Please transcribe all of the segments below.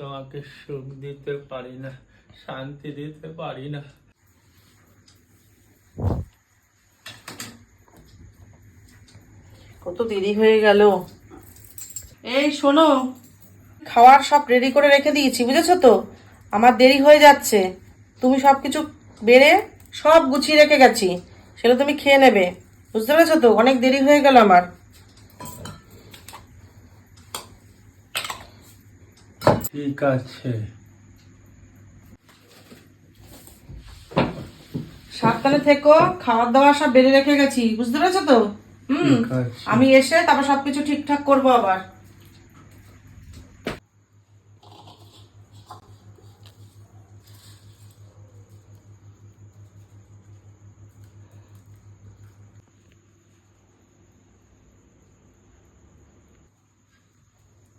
তোমাকে সুখ দিতে পারি না, শান্তি দিতে পারি না। কত দেরি হয়ে গেল। এই শোনো, খাওয়ার সব রেডি করে রেখে দিয়েছি, বুঝেছ তো? আমার দেরি হয়ে যাচ্ছে। তুমি সব কিছু বেড়ে সব গুছিয়ে রেখে গেছি, সেটা তুমি খেয়ে নেবে। বুঝতে পেরেছ তো? অনেক দেরি হয়ে গেল আমার। ঠিক আছে। সাবধানে থেকো খাবার দাবার সব বেড়ে রেখে গেছি বুঝতে পেরেছ তো? হুম আমি এসে তারপর সবকিছু ঠিকঠাক করব আবার।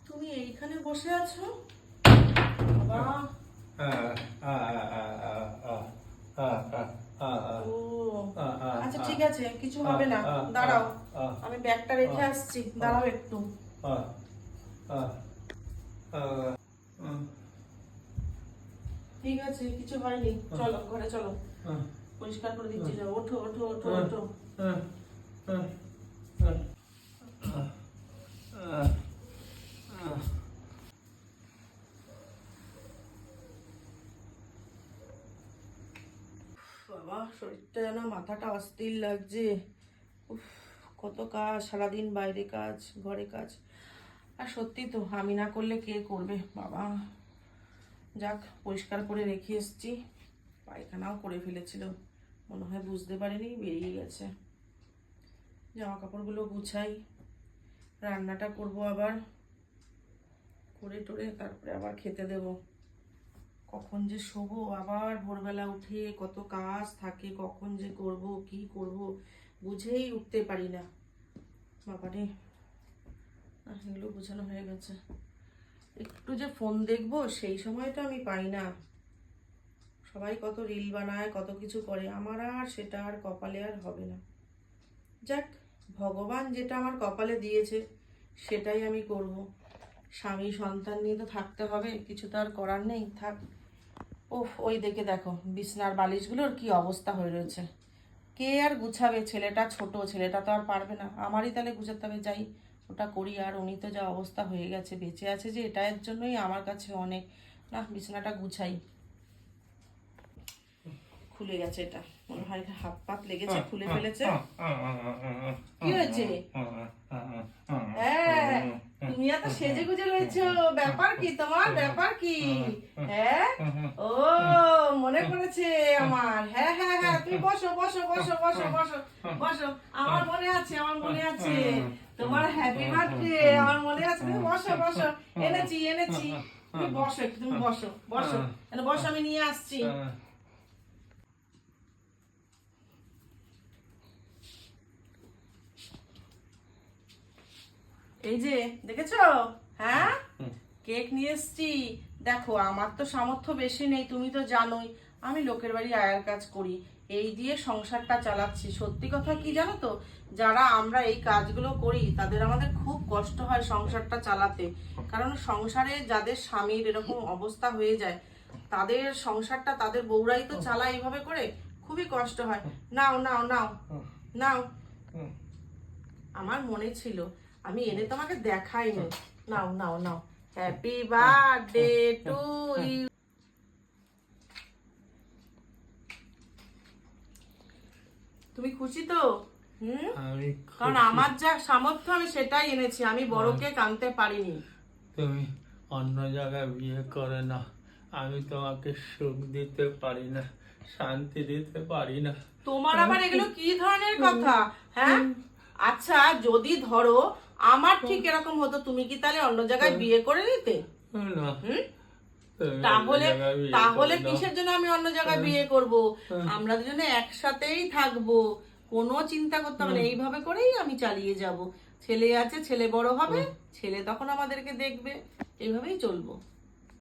তুমি এইখানে বসে আছো? আচ্ছা ঠিক আছে, কিছু হবে না। দাঁড়াও, আমি ব্যাগটা রেখে আসছি। দাঁড়াও একটু। ঠিক আছে, কিছু হয়নি। চলো, ঘরে চলো। পরিষ্কার করে দিচ্ছি ওঠো ওঠো ওঠো ওঠো। বাবা, শরীরটা যেন, মাথাটা অস্থির লাগছে। উফ, কত কাজ, সারাদিন বাইরে কাজ, ঘরে কাজ। আর সত্যি তো, আমি না করলে কে করবে? বাবা, যাক, পরিষ্কার করে রেখে এসছি। পায়খানাও করে ফেলেছিল। মনে হয় বুঝতে পারিনি, বেরিয়ে গেছে। জামা কাপড়গুলো গুছাই। রান্নাটা করব আবার। করে টোরে তারপরে আবার খেতে দেব। কখন যে শোবো, আবার ভোরবেলা উঠে কত কাজ থাকে, কখন যে করব, কি করব, বুঝেই উঠতে পারি না। বাবারে এগুলো বোঝানো হয়ে গেছে। একটু যে ফোন দেখব, সেই সময়টা আমি পাই না। সবাই কত রিল বানায়, কত কিছু করে, আমার আর সেটা আর কপালে আর হবে না। যাক, ভগবান যেটা আমার কপালে দিয়েছে, সেটাই আমি করব। স্বামী সন্তান নিয়ে তো থাকতে হবে, কিছু তো আর করার নেই, থাক। ওফ ওই দেখে দেখো বিছনার বালিশগুলোর কি অবস্থা হয়ে রয়েছে। কে আর গুছাবে? ছেলেটা ছোট ছেলেটা তো আর পারবে না। আমারই তাহলে গুছাতে হবে যাই ওটা করি আর উনি তো যা অবস্থা হয়ে গেছে বেঁচে আছে যে এটার জন্যই আমার কাছে অনেক। না বিছানাটা গুছাই। খুলে গেছে এটা। মনে হয় হাত পাত লেগেছে খুলে ফেলেছে। কি হয়েছে? হ্যাঁ তুমি এত সেজে গুজে রয়েছো ব্যাপার কি তোমার ব্যাপার কি হ্যাঁ ও মনে পড়েছে আমার হ্যাঁ হ্যাঁ হ্যাঁ তুমি বসো বসো বসো বসো বসো বসো আমার মনে আছে আমার মনে আছে তোমার হ্যাপি বার্থডে আমার মনে আছে তুমি বসো বসো এনেছি এনেছি তুমি বসো একটু তুমি বসো বসো বসো আমি নিয়ে আসছি এই যে দেখেছ? হ্যাঁ? কেক নিয়ে এসছি। দেখো আমার তো সামর্থ্য বেশি নেই তুমি তো জানোই। আমি লোকের বাড়ি আয়ার কাজ করি। এই দিয়ে সংসারটা চালাচ্ছি। সত্যি কথা কি জানো তো? যারা আমরা এই কাজগুলো করি তাদের আমাদের খুব কষ্ট হয় সংসারটা চালাতে। কারণ সংসারে যাদের স্বামীর এরকম অবস্থা হয়ে যায় তাদের সংসারটা তাদের বউরাই তো চালায় এইভাবে করে খুবই কষ্ট হয়। নাও নাও নাও। নাও। আমার মনে ছিল আমি এনে তোমাকে দেখাইনি। নাও নাও নাও। হ্যাপি বার্থডে টু ইউ তুমি খুশি তো? হুম? কারণ আমার যা সামর্থ্য আমি সেটাই এনেছি। আমি বড়কে কানতে পারিনি। তুমি অন্য জায়গায় বিয়ে করে না আমি তোমাকে সুখ দিতে পারি না শান্তি দিতে পারি না। তোমার আবার এগুলো কি ধরনের কথা? হ্যাঁ? আচ্ছা যদি ধরো আমার ঠিক এরকম হতো তুমি কি তাহলে অন্য জায়গায় বিয়ে করে নিতে? হুম? তাহলে তাহলে কিসের জন্য আমি অন্য জায়গায় বিয়ে করব? আমরা দুজনে একসাথেই থাকব। কোনো চিন্তা করতে হবে না। এইভাবে করেই আমি চালিয়ে যাব। ছেলে আছে ছেলে বড় হবে ছেলে তখন আমাদেরকে দেখবে। এইভাবেই চলবো।